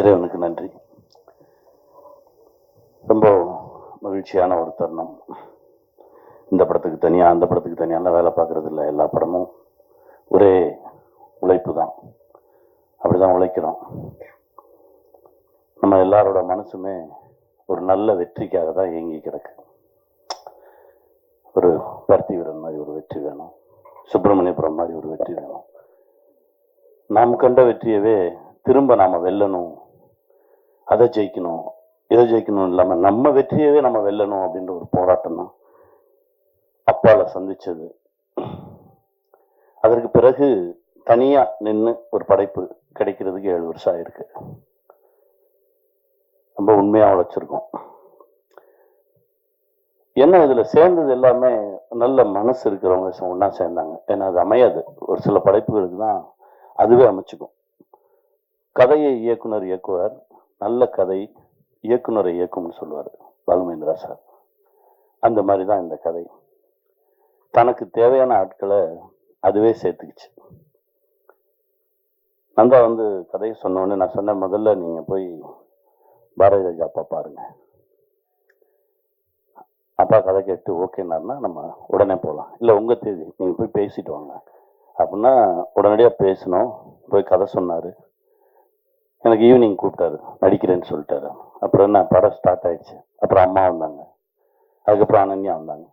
இறைவனுக்கு நன்றி. ரொம்ப மகிழ்ச்சியான ஒரு தருணம். இந்த படத்துக்கு தனியாக அந்த படத்துக்கு தனியாலாம் வேலை பார்க்கறது இல்லை எல்லா படமும் ஒரே உழைப்பு தான். அப்படிதான் உழைக்கிறோம். நம்ம எல்லாரோட மனசுமே ஒரு நல்ல வெற்றிக்காக தான் இயங்கி கிடக்கு. ஒரு பருத்தி வீரன் மாதிரி ஒரு வெற்றி வேணும். சுப்பிரமணியபுரம் மாதிரி ஒரு வெற்றி வேணும். நாம் கண்ட வெற்றியவே திரும்ப நாம் வெல்லணும். அதை ஜெயிக்கணும் இதை ஜெயிக்கணும் இல்லாமல் நம்ம வெற்றியவே நம்ம வெல்லணும் அப்படின்ற ஒரு போராட்டம் தான் அப்பால சந்திச்சது. அதற்கு பிறகு தனியா நின்று ஒரு படைப்பு கிடைக்கிறதுக்கு ஏழு வருஷம் ஆயிருக்கு. ரொம்ப உண்மையாக உழைச்சிருக்கோம் என்ன இதில் சேர்ந்தது எல்லாமே நல்ல மனசு இருக்கிறவங்க ஒன்றா சேர்ந்தாங்க. ஏன்னா அது அமையாது. ஒரு சில படைப்புகளுக்கு தான் அதுவே அமைச்சுக்கும். கதையை இயக்குனர் இயக்குவார். நல்ல கதை இயக்குனரை இயக்கும்னு சொல்லுவார் பாலுமேந்திரா சார். அந்த மாதிரி தான் இந்த கதை. தனக்கு தேவையான ஆட்களை அதுவே சேர்த்துக்கிச்சு. நந்தா வந்து கதையை சொன்னோடனே நான் சொன்னேன் முதல்ல நீங்கள் போய் பாரதி ராஜா அப்பா பாருங்க. அப்பா கதை கேட்டு ஓகேனாருன்னா நம்ம உடனே போகலாம் இல்லை உங்கள் தேதி நீங்கள் போய் பேசிட்டு வாங்க. அப்படின்னா உடனடியாக பேசினோம் போய் கதை சொன்னார். எனக்கு ஈவினிங் கூப்பிட்டாரு. நடிக்கிறேன்னு சொல்லிட்டாரு. அப்புறம் என்ன படம் ஸ்டார்ட் ஆயிடுச்சு. அப்புறம் அம்மா வந்தாங்க. அதுக்கப்புறம் அனன்யா வந்தாங்க.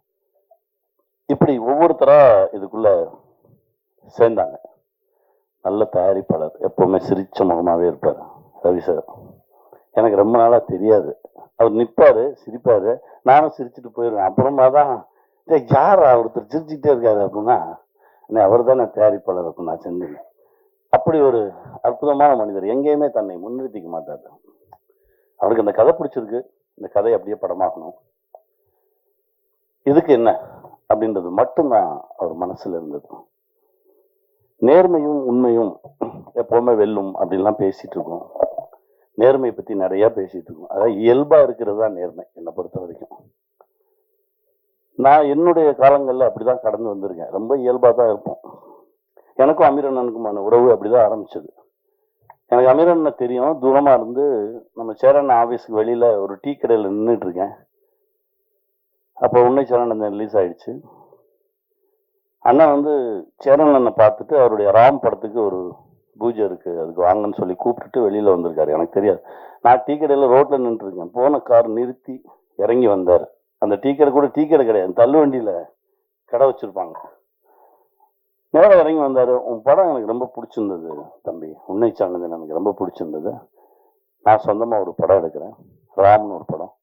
இப்படி ஒவ்வொருத்தரா இதுக்குள்ள சேர்ந்தாங்க. நல்ல தயாரிப்பாளர். எப்பவுமே சிரிச்ச முகமாவே இருப்பார். ரவி சார் எனக்கு ரொம்ப நாளா தெரியாது. அவர் நிப்பாரு சிரிப்பாரு. நானும் சிரிச்சுட்டு போயிடுவேன் அப்புறமா தான் யார் யாரா ஒருத்தர் சிரிச்சுக்கிட்டே இருக்காரு அப்படின்னா அவர் தானே தயாரிப்பாளர் அப்படின்னு நான் செஞ்சேன் அப்படி ஒரு அற்புதமான மனிதர். எங்கேயுமே தன்னை முன்னிறுத்திக்க மாட்டார். அவருக்கு இந்த கதை பிடிச்சிருக்கு. இந்த கதை அப்படியே படமாக்கணும் இதுக்கு என்ன அப்படின்றது மட்டும்தான் அவர் மனசுல இருந்தது. நேர்மையும் உண்மையும் எப்பவுமே வெல்லும் அப்படின்லாம் பேசிட்டு இருக்கோம். நேர்மையை பத்தி நிறைய பேசிட்டு இருக்கோம். அதாவது இயல்பா இருக்கிறது தான் நேர்மை என்னை பொறுத்த வரைக்கும். நான் என்னுடைய காலங்கள்ல அப்படிதான் கடந்து வந்திருக்கேன். ரொம்ப இயல்பா தான் இருப்போம். எனக்கும் அமீரண்ணனுக்குமான உறவு அப்படிதான் ஆரம்பிச்சது. எனக்கு அமீரண்ண தெரியும். தூரமா இருந்து நம்ம சேரன் ஆஃபீஸுக்கு வெளியில ஒரு டீ கடையில் நின்றுட்டு இருக்கேன் அப்போ உன்னை சரணந்தன் ரிலீஸ் ஆயிடுச்சு. அண்ணா வந்து சேரன் அண்ணனை பார்த்துட்டு அவருடைய ராம் படத்துக்கு ஒரு பூஜை இருக்கு அதுக்கு வாங்கன்னு சொல்லி கூப்பிட்டுட்டு வெளியில வந்திருக்காரு. எனக்கு தெரியாது. நான் டீ கடையில் ரோட்ல நின்றுருக்கேன் போன கார் நிறுத்தி இறங்கி வந்தார். அந்த டீ கடை கூட டீ கடை கிடையாது. தள்ளு வண்டியில கடை வச்சிருப்பாங்க. நேரம் இறங்கி வந்தார். உன் படம் எனக்கு ரொம்ப பிடிச்சிருந்தது தம்பி. உன்னை சார்ந்தது எனக்கு ரொம்ப பிடிச்சிருந்தது. நான் சொந்தமா ஒரு படம் எடுக்கிறேன். ராம்னு ஒரு படம்.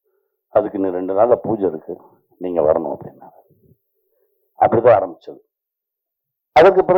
அதுக்கு இன்னும் ரெண்டு நாளில் பூஜை இருக்கு. நீங்க வரணும் அப்படின்னா அப்படிதான் ஆரம்பிச்சது. அதுக்கு பிறகு